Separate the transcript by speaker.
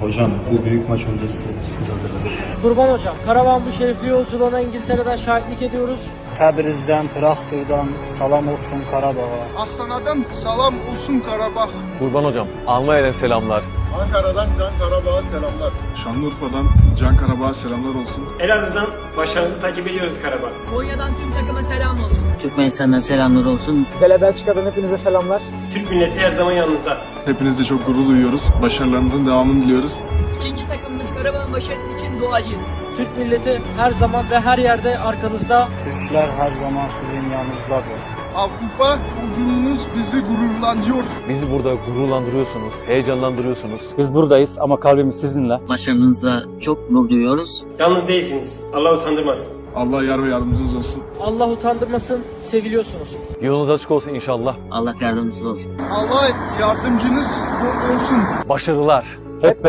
Speaker 1: Hocam bu büyük maç öncesi sürpriz hazırladık.
Speaker 2: Kurban Hocam, Karavan bu şerefli yolculuğuna İngiltere'den şahitlik ediyoruz.
Speaker 3: Təbrizdən, Traktördən salam olsun Qarabağa.
Speaker 4: Astana'dan salam olsun Karabağ.
Speaker 5: Kurban hocam, Almanya'dan selamlar.
Speaker 4: Ankara'dan Can Karabağ'a selamlar.
Speaker 6: Şanlıurfa'dan Can Karabağ'a selamlar olsun.
Speaker 7: Elazığ'dan başarınızı takip ediyoruz Karabağ.
Speaker 8: Konya'dan tüm takıma selam olsun.
Speaker 3: Türkmenistan'dan selamlar olsun.
Speaker 2: Zele Belçika'dan hepinize selamlar.
Speaker 7: Türk milleti her zaman yanınızda.
Speaker 6: Hepinizle çok gurur duyuyoruz. Başarılarınızın devamını diliyoruz.
Speaker 8: İkinci takımımız Karabağ'ın başarısı için duacıyız.
Speaker 2: Türk milleti her zaman ve her yerde arkanızda.
Speaker 3: Türklər hər zaman sizin yanınızdadır.
Speaker 4: Avrupa yolculuğunuz bizi gururlandırıyor.
Speaker 5: Bizi burada gururlandırıyorsunuz, heyecanlandırıyorsunuz.
Speaker 1: Biz buradayız ama kalbimiz sizinle.
Speaker 3: Başarınızla çok gurur duyuyoruz.
Speaker 7: Yalnız değilsiniz. Allah utandırmasın.
Speaker 6: Allah yar ve yardımcınız olsun.
Speaker 2: Allah utandırmasın, seviliyorsunuz.
Speaker 5: Yolunuz açık olsun inşallah.
Speaker 3: Allah yardımcınız olsun.
Speaker 4: Allah yardımcınız olsun.
Speaker 5: Başarılar.
Speaker 1: Hep beraber